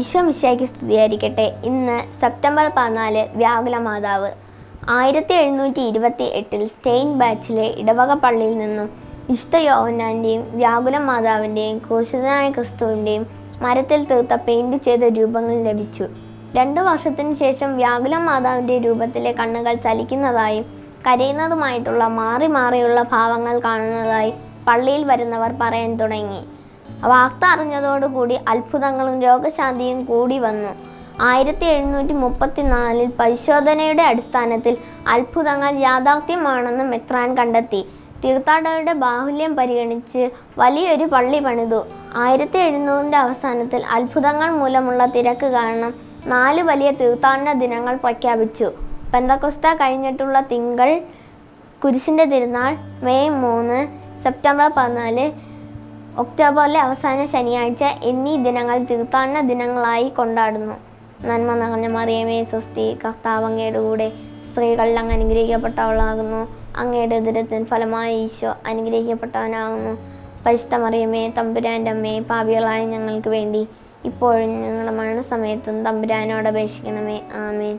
ഈശോ മിശിയാക്കി സ്തുതിയായിരിക്കട്ടെ. ഇന്ന് സെപ്റ്റംബർ പതിനാല് വ്യാകുല മാതാവ്. ആയിരത്തി എഴുന്നൂറ്റി ഇരുപത്തി എട്ടിൽ സ്റ്റെയിൻ ബാച്ചിലെ ഇടവക പള്ളിയിൽ നിന്നും വിശുദ്ധ യോഹന്നാന്റെയും വ്യാകുല മാതാവിന്റെയും ക്രൂശിതനായ ക്രിസ്തുവിന്റെയും മരത്തിൽ തീർത്ത പെയിന്റ് ചെയ്ത രൂപങ്ങൾ ലഭിച്ചു. രണ്ടു വർഷത്തിനു ശേഷം വ്യാകുല മാതാവിന്റെ രൂപത്തിലെ കണ്ണുകൾ ചലിക്കുന്നതായും കരയുന്നതുമായിട്ടുള്ള മാറി മാറിയുള്ള ഭാവങ്ങൾ കാണുന്നതായി പള്ളിയിൽ വരുന്നവർ പറയാൻ തുടങ്ങി. വാർത്ത അറിഞ്ഞതോടുകൂടി അത്ഭുതങ്ങളും രോഗശാന്തിയും കൂടി വന്നു. ആയിരത്തി എഴുന്നൂറ്റി മുപ്പത്തിനാലിൽ പരിശോധനയുടെ അടിസ്ഥാനത്തിൽ അത്ഭുതങ്ങൾ യാഥാർത്ഥ്യമാണെന്ന് മെത്രാൻ കണ്ടെത്തി. തീർത്ഥാടകരുടെ ബാഹുല്യം പരിഗണിച്ച് വലിയൊരു പള്ളി പണിതു. ആയിരത്തി എഴുന്നൂറിന്റെ അവസാനത്തിൽ അത്ഭുതങ്ങൾ മൂലമുള്ള തിരക്ക് കാരണം നാല് വലിയ തീർത്ഥാടന ദിനങ്ങൾ പ്രഖ്യാപിച്ചു. പെന്തക്കൊസ്ത കഴിഞ്ഞിട്ടുള്ള തിങ്കൾ കുരിശിന്റെ തിരുനാൾ മെയ് മൂന്ന് സെപ്റ്റംബർ പതിനാല് ഒക്ടോബറിലെ അവസാന ശനിയാഴ്ച എന്നീ ദിനങ്ങൾ തീർത്ഥാടന ദിനങ്ങളായി കൊണ്ടാടുന്നു. നന്മ നിറഞ്ഞ മറിയമേ സ്വസ്തി കർത്താവ് അങ്ങയുടെ കൂടെ സ്ത്രീകളിൽ അങ്ങ് അനുഗ്രഹിക്കപ്പെട്ടവളാകുന്നു. അങ്ങയുടെ ദുരിതത്തിന് ഫലമായ ഈശോ അനുഗ്രഹിക്കപ്പെട്ടവനാകുന്നു. പരിശുദ്ധ മറിയമേ തമ്പുരാന്റെ അമ്മയെ പാപികളായ ഞങ്ങൾക്ക് വേണ്ടി ഇപ്പോഴും ഞങ്ങളുടെ മരണസമയത്തും തമ്പുരാനോട് അപേക്ഷിക്കണമേ. ആമേൻ.